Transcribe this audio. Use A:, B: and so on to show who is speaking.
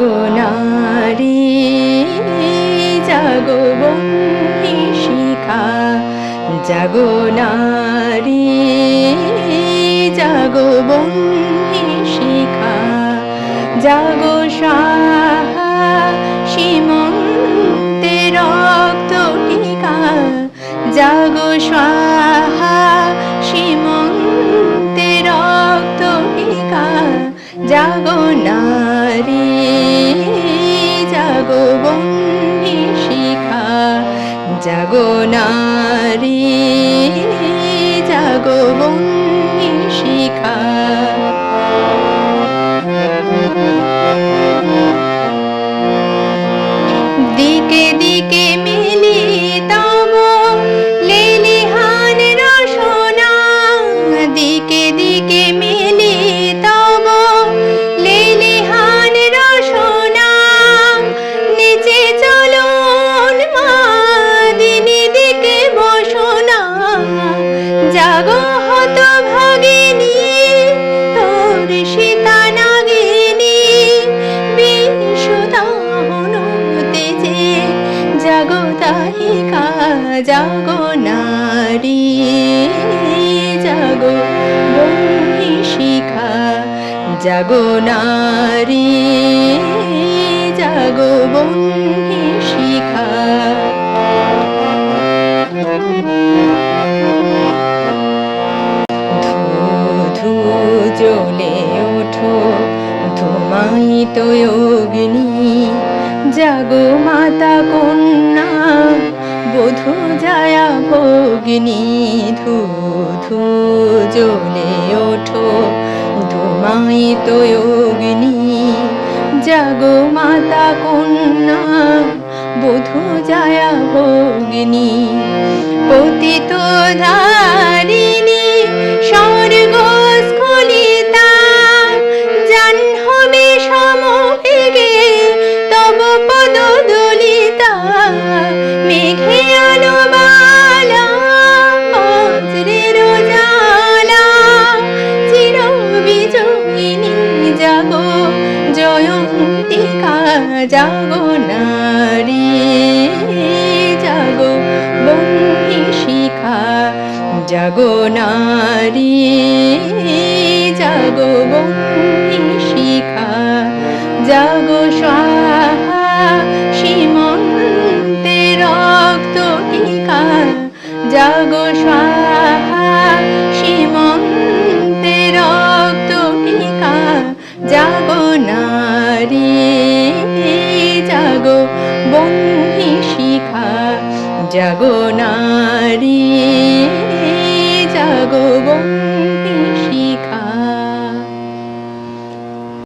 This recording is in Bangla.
A: জাগো নারী, জাগো বন্ধি শিখা। জাগো নারী, জাগো বন্ধি শিখা। জাগো সাহা, সীমন্তে রক্ত টিকা। জাগো সাহা, সীমন্তে রক্ত টিকা। জাগো নারী জাগো বন্ধি শিখা জাগো নারী জাগো বন্ধি শিখা। দিকে দিকে তাহিকা জাগো নারী, জাগো শিখা জাগো নারী, জাগো বন্ধি শিখা ধু জ্বলে ওঠো, ধুমায়িত অগ্নি, জাগো মাতা কন্যা ভগিনী, ধু ধু, জ্বলে ওঠো। ধুমায়িত অগ্নি, জাগো মাতা কন্যা, বধু জায়া ভগিনী। পতিত ধারিণী জাগো নারী জাগো বন্ধি শিখা জাগো নারী জাগো বন্ধি বন্ধি শিখা জাগো